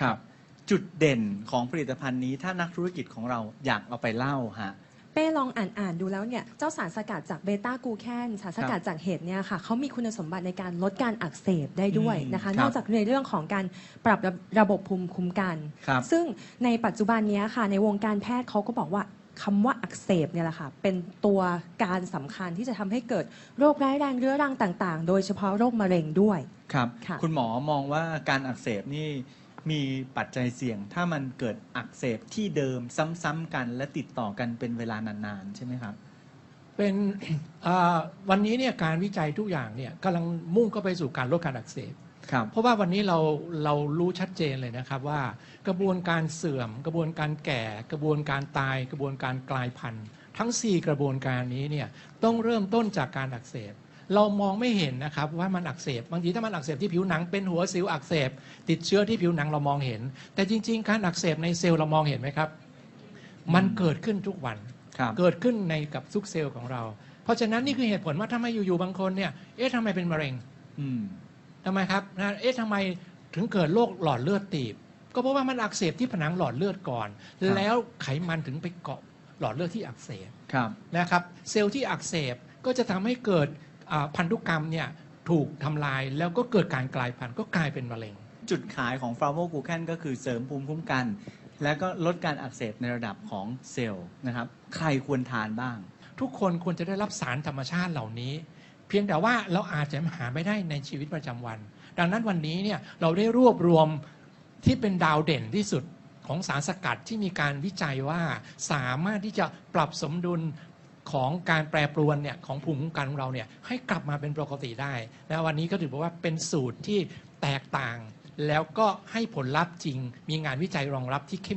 ครับ จุดเด่นของผลิตภัณฑ์นี้ถ้านักธุรกิจของเราอยากเอาไปเล่าฮะ เป้ลองอ่านอ่านดูแล้วเนี่ยเจ้าสารสกัดจากเบต้ากลูแคนสารสกัดจากเห็ดเนี่ยค่ะเขามีคุณสมบัติในการลดการอักเสบได้ด้วยนะคะอืมครับนอกจากในเรื่องของการปรับระระบบภูมิคุ้มกัน ครับซึ่งในปัจจุบันเนี้ยค่ะ ในวงการแพทย์เขาก็บอกว่าคำว่าอักเสบเนี่ยแหละค่ะ เป็นตัวการสำคัญที่จะทำให้เกิดโรคร้ายแรงเรื้อรังต่างๆ โดยเฉพาะโรคมะเร็งด้วย ครับ ค่ะ คุณหมอมองว่าการอักเสบนี่ มีปัจจัยเสี่ยง ถ้ามันเกิดอักเสบที่เดิมซ้ำๆกัน และติดต่อกันเป็นเวลานานๆ ใช่ไหมครับ เป็นอ่าวันนี้เนี่ยการวิจัยทุกอย่างเนี่ยกำลังมุ่งเข้าไปสู่การลดการอักเสบครับเพราะว่าวันนี้เราเรารู้ชัดเจนเลยนะครับว่ากระบวนการเสื่อม กระบวนการแก่ กระบวนการตาย กระบวนการกลายพันธุ์ ทั้ง 4 กระบวนการนี้เนี่ยต้องเริ่มต้นจากการอักเสบ เรามองไม่เห็นนะครับว่ามันอักเสบบางทีถ้ามันอักเสบที่ผิวหนังเป็นหัวสิวอักเสบ ติดเชื้อที่ผิวหนังเรามองเห็น แต่จริง ๆ การอักเสบในเซลล์เรามองเห็นไหมครับ มันเกิดขึ้นทุกวันครับเกิดขึ้นในกับทุกเซลล์ของเรา เพราะฉะนั้นนี่คือเหตุผลว่าทำไมอยู่ๆบางคนเนี่ยเอ๊ะทำไมเป็นมะเร็งอืมทำไมครับนะเอ๊ะทำไมถึงเกิดโรคหลอดเลือดตีบ ก็เพราะว่ามันอักเสบที่ผนังหลอดเลือดก่อนครับแล้วไขมันถึงไปเกาะหลอดเลือดที่อักเสบครับนะครับ เซลล์ที่อักเสบก็จะทำให้เกิดอ่า พันธุกรรมเนี่ยถูกทำลายแล้วก็เกิดการกลายพันธุ์ก็กลายเป็นมะเร็ง จุดขายของฟลาโวกูแคนก็คือเสริมภูมิคุ้มกัน และก็ลดการอักเสบในระดับของเซลล์นะครับ ใครควรทานบ้าง ทุกคนควรจะได้รับสารธรรมชาติเหล่านี้ เพียงแต่ว่าเราอาจจะหาไม่ได้ในชีวิตประจำวัน ดังนั้นวันนี้เนี่ยเราได้รวบรวมที่เป็นดาวเด่นที่สุดของสารสกัดที่มีการวิจัยว่าสามารถที่จะปรับสมดุล ของการแปรปรวนเนี่ยของภูมิคุ้มกันของเราเนี่ยให้กลับมาเป็นปกติได้และวันนี้ก็ถือว่าเป็นสูตรที่แตกต่าง แล้วก็ให้ผลลัพธ์จริง มีงานวิจัยรองรับที่เข้ม